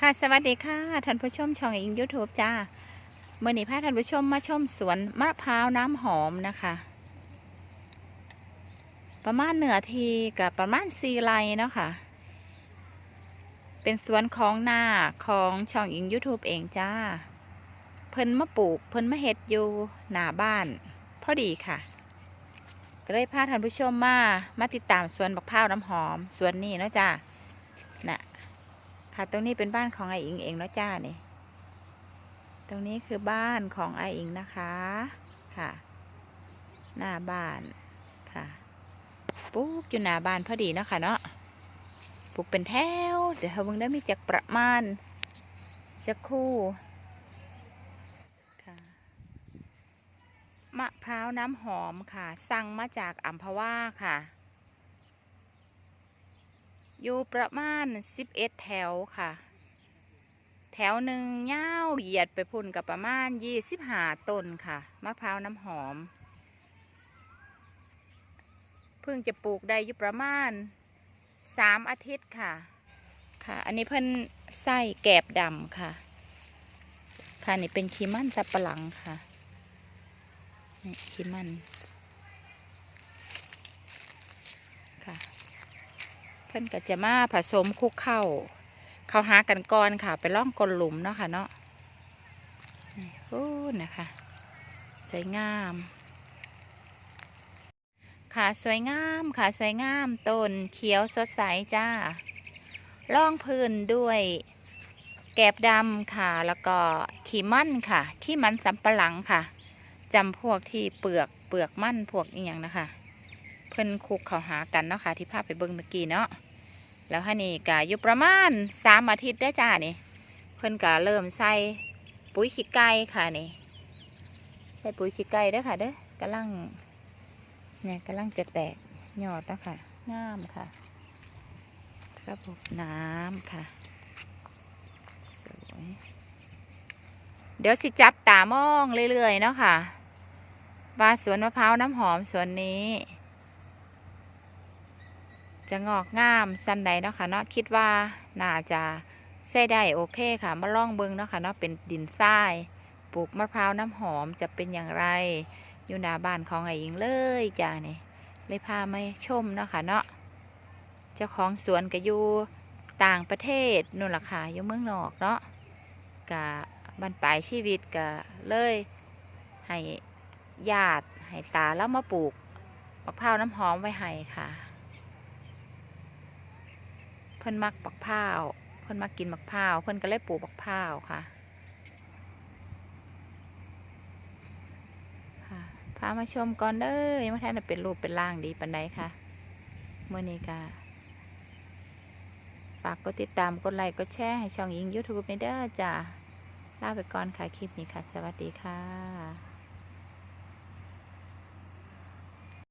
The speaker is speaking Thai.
ค่ะสวัสดีค่ะท่านผู้ชมช่องอิงยูทูบจ้าเมื่อนี้พาท่านผู้ชมมาชมสวนมะพร้าวน้ำหอมนะคะ ประมาณเหนือทีกับประมาณซีไรเนาะค่ะ เป็นสวนของนาของช่องอิงยูทูบเองจ้า เพิ่นมาปลูกเพิ่นมาเฮ็ดอยู่หน้าบ้าน พอดีค่ะ ก็เลยพาท่านผู้ชมมา มาติดตามสวนบักพร้าวน้ำหอมสวนนี้เนาะจ้าน่ะ ค่ะตรงนี้เป็นบ้านของไออิงเองเนาะจ้าเนี่ยตรงนี้คือบ้านของไออิงนะคะค่ะ หน้าบ้านค่ะปลูกอยู่หน้าบ้านพอดีเนาะค่ะเนาะปลูกเป็นแถวเดี๋ยวเราเบิ่งได้มีจากประมาณจะคู่ค่ะมะพร้าวน้ำหอมค่ะ สั่งมาจากอัมพวาค่ะ อยู่ประมาณ11แถวค่ะ แถวหนึ่งยาเหยียดไปพุ่นกับประมาณ25ต้นค่ะมะพร้าวน้ำหอม เพิ่งจะปลูกได้อยู่ประมาณ3อาทิตย์ค่ะ ค่ะ อันนี้เพิ่นไส้แกบดำค่ะ ค่ะนี่เป็นขี้มันสับปะหลังค่ะนี่ขี้มันค่ะ เพิ่นก็จะมาผสมคุกเข้า เขาหากันก่อนค่ะ ไปล่องกลหลุมเนาะค่ะเนาะโอ้นะคะสวยงาม ค่ะสวยงามค่ะสวยงามต้นเขียวสดใสจ้าล่องพื้นด้วย แกบดำค่ะ แล้วก็ขี้มันค่ะขี้มันสำปะหลังค่ะจำพวกที่เปลือกเปลือกมันพวกอีหยังนะคะ เพิ่นคุกเขาหากันเนาะค่ะที่ภาพไปเบิ่งเมื่อกี้เนาะแล้วฮะนี่ก็อยู่ประมาณสามอาทิตย์ได้จ้านี่เพิ่นก็เริ่มใส่ปุ๋ยขี้ไก่ค่ะนี่ใส่ปุ๋ยขี้ไก่เด้อค่ะเด้อกำลังเนี่ยกำลังจะแตกยอดแล้วค่ะงามค่ะ ระบบน้ำค่ะสวยเดี๋ยวสิจับตามองเรื่อยๆเนาะค่ะว่าสวนมะพร้าวน้ำหอมสวนนี้ จะงอกงามซ้ำใดเนาะค่ะเนาะคิดว่าน่าจะใส่ได้โอเคค่ะ มาล่องเบิงเนาะค่ะเนาะเป็นดินทรายปลูกมะพร้าวน้ำหอมจะเป็นอย่างไร อยู่หน้าบ้านของไอ้หญิงเลยจ้าเนี่ยเลยพามาชมเนาะค่ะเนาะเจ้าของสวนก็อยู่ต่างประเทศนู่นล่ะค่ะอยู่เมืองนอกเนาะกะบรรปลายชีวิตกะเลยให้ญาติให้ตาแล้วมาปลูกมะพร้าวน้ำหอมไว้ให้ค่ะ เพิ่นมักบักพร้าวเพิ่นมักกินบักพร้าวเพิ่นก็เลยปลูกบักพร้าวค่ะค่ะพามาชมก่อนเด้อยังไม่ทันเป็นรูปเป็นร่างดีปันใดค่ะเมื่อนี้ก็ฝากกดติดตามกดไลค์กดแชร์ให้ช่องยิง YouTube ในเด้อจ้าลาไปก่อนค่ะคลิปนี้ค่ะ สวัสดีค่ะ